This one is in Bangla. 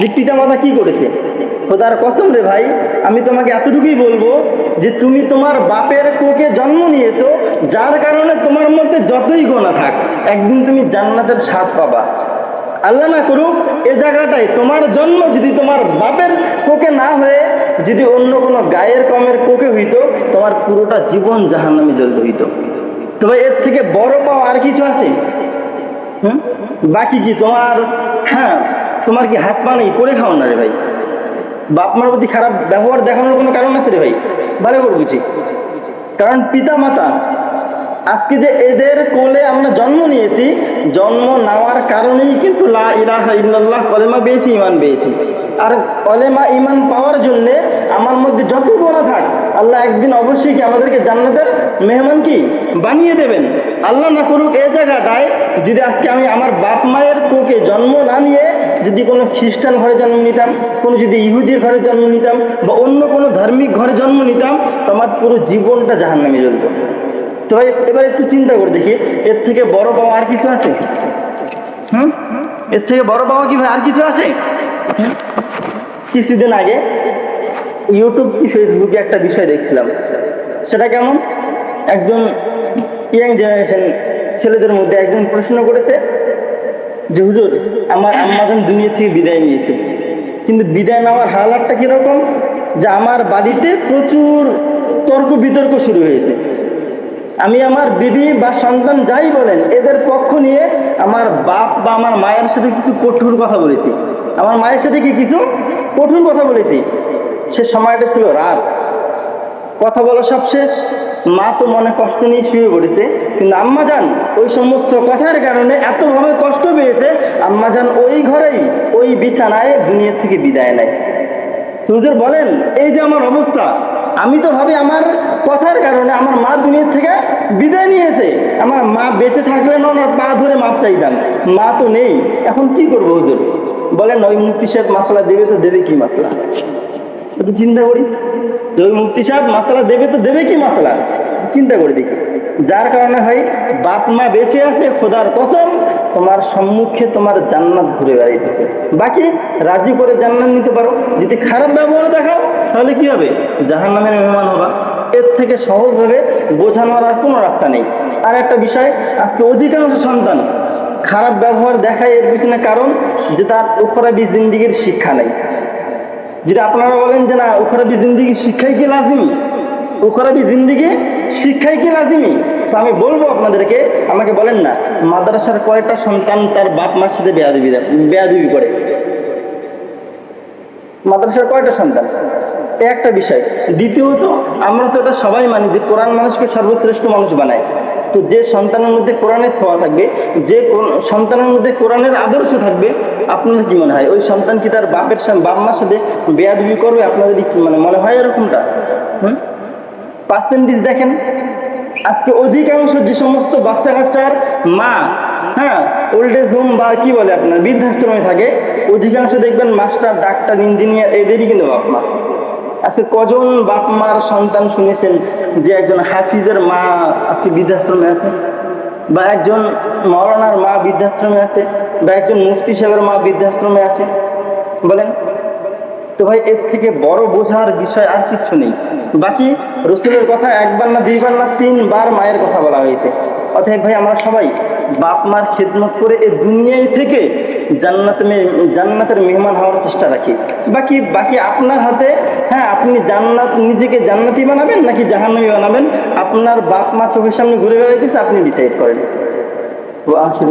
যে পিতামাতা কি করেছে? খোদার কসম রে ভাই, আমি তোমাকে এতটুকুই বলব যে তুমি তোমার বাপের কোকে জন্ম নিয়েছো, যার কারণে তোমার মধ্যে যতই গোনা থাক, একদিন তুমি জান্নাতের স্বাদ পাবা। আল্লাহ না করুক, এ জায়গাটায় তোমার জন্ম যদি তোমার বাপের কোকে না হয়ে, যদি অন্য কোনো গায়ের কমের কোকে হইতো, তোমার পুরোটা জীবন জাহান্নামে জ্বলতে হইতো। তবে এর থেকে বড় পাওয়া আর কিছু আছে? বাকি কি তোমার? হ্যাঁ তোমার কি হাত পা নেই? করে খাও না রে ভাই। বাপ মার প্রতি খারাপ ব্যবহার দেখানোর কোনো কারণ আছে রে ভাই? ভালো করে বুঝি। কারণ পিতা মাতা আজকে যে এদের কোলে আমরা জন্ম নিয়েছি, জন্ম নেওয়ার কারণেই কিন্তু লা ইলাহা ইল্লাল্লাহ কলেমা পেয়েছি ইমান পেয়েছি। আর কলেমা ইমান পাওয়ার জন্যে আমার মধ্যে যত বড় থাক, আল্লাহ একদিন অবশ্যই কি আমাদেরকে জান্নাতের মেহমান কি? বানিয়ে দেবেন। আল্লাহ না করুক এ জায়গাটায় যদি আজকে আমি আমার বাপ মায়ের কোকে জন্ম না নিয়ে যদি কোনো খ্রিস্টান ঘরে জন্ম নিতাম, কোনো যদি ইহুদির ঘরে জন্ম নিতাম বা অন্য কোনো ধার্মিক ঘরে জন্ম নিতাম তো আমার পুরো জীবনটা জাহান্নামে জ্বলতো। তো ভাই, এবার একটু চিন্তা করে দেখি, এর থেকে বড় পাওয়া আর কিছু আছে? হুম? এর থেকে বড় পাওয়া কি ভাই আর কিছু আছে? কিছুদিন আগে ইউটিউব কি ফেসবুকে একটা বিষয় দেখছিলাম। সেটা কেমন? একজন ইয়াং জেনারেশন ছেলেদের মধ্যে একজন প্রশ্ন করেছে যে হুজুর, আমার আম্মাজন দুনিয়া থেকে বিদায় নিয়েছে। কিন্তু বিদায় নেওয়ার হালাতটা কীরকম? যে আমার বাড়িতে প্রচুর তর্ক বিতর্ক শুরু হয়েছে। আমি আমার বিবি বা সন্তান যাই বলেন, এদের পক্ষ নিয়ে আমার বাপ বা আমার মায়ের সাথে কিছু কঠোর কথা বলেছি। আমার মায়ের সাথে কি কিছু কঠোর কথা বলেছি? সে সময়টা ছিল রাত। কথা বলা সব শেষ। মা তো মনে কষ্ট নিয়ে শুয়ে পড়েছে, কিন্তু আম্মা যান, ওই সমস্ত কথার কারণে এতভাবে কষ্ট পেয়েছে, আম্মা যান ওই ঘরেই, ওই বিছানায় দুনিয়া থেকে বিদায় নেয়। হুজুর বলেন, এই যে আমার অবস্থা, আমি তো ভাবি আমার কথার কারণে আমার মা দুনিয়া থেকে বিদায় নিয়েছে। আমার মা বেঁচে থাকলে না ওনার পা ধরে মাপ চাইতাম মা তো নেই, এখন কি করব হুজুর? বলেন, ওই মুক্তি সাহেব মাসলা দেবে তো দেবে কি মাসলা? একটু চিন্তা করি। ওই মুক্তি সাহেব, মাসলা দেবে তো দেবে কি মাসলা? চিন্তা করে দেখি। যার কারণে হয়, বাপ মা বেঁচে আছে, খোদার কসম, তোমার সম্মুখে তোমার জান্নাত ঘুরে বেড়াইতেছে। বাকি, রাজি করে জান্নাত নিতে পারো। যদি খারাপ ব্যবহার দেখাও, তাহলে কি হবে? জাহান নামের মেহমান হবা। এর থেকে সহজভাবে বোঝানোর আর কোনো রাস্তা নেই। আর একটা বিষয়, আজকে অধিকাংশ সন্তান খারাপ ব্যবহার দেখায় এর পিছনে কারণ যে তার উখরাবি জিন্দিগির শিক্ষা নেই। যদি আপনারা বলেন যে না, উখরাবি জিন্দিগি শিক্ষাই কি লাজিমি? উখরাবি জিন্দিগি শিক্ষাই কি লাজিমি? তো আমি বলব আপনাদেরকে, আমাকে বলেন না, মাদ্রাসার কয়টা সন্তান তার বাপ মার সাথে বেয়াদবি বেয়াদবি করে? মাদ্রাসার কয়টা সন্তান? একটা বিষয়। দ্বিতীয়ত, আমরা তো এটা সবাই মানি যে কোরআন মানুষকে সর্বশ্রেষ্ঠ মানুষ বানায়। তো যে সন্তানের মধ্যে কোরআনের ছোঁয়া থাকবে, যে সন্তানের মধ্যে কোরআনের আদর্শ থাকবে আপনাদের কি মনে হয়? ওই সন্তান কি তার বাপের সাথে বাপ মার সাথে বেয়াদবি করবে? আপনাদের মানে মনে হয় এরকমটা? হুম? পার্সেন্টেজ দেখেন। আজকে অধিকাংশ যে সমস্ত বাচ্চা কাচ্চার মা হ্যাঁ ওল্ড এজ হোম বা কি বলে আপনার, বৃদ্ধাশ্রমে থাকে, অধিকাংশ দেখবেন মাস্টার ডাক্তার ইঞ্জিনিয়ার এদেরই কিন্তু বাপ মা। আজকে কজন বাপ মার সন্তান শুনেছেন যে একজন হাফিজের মা আজকে বৃদ্ধাশ্রমে আছে? বা একজন মৌলানার মা বৃদ্ধাশ্রমে আছে, বা একজন মুফতি সাহেবের মা বৃদ্ধাশ্রমে আছে, বলেন? তো ভাই, এর থেকে বড় বোঝার বিষয় আর কিচ্ছু নেই। বাকি রসুলের কথা একবার না, দুইবার না, তিনবার মায়ের কথা বলা হয়েছে। অতএব ভাই, আমরা সবাই বাপ মার খেদমত করে এই দুনিয়ায় থেকে জান্নাত জান্নাতের মেহমান হওয়ার চেষ্টা রাখি। বাকি বাকি আপনার হাতে হ্যাঁ আপনি জান্নাত, নিজেকে জান্নাতি বানাবেন নাকি জাহান্নামি বানাবেন? আপনার বাপ মা চোখের সামনে ঘুরে বেড়াইতেছে, আপনি ডিসাইড করেন। ও আখির।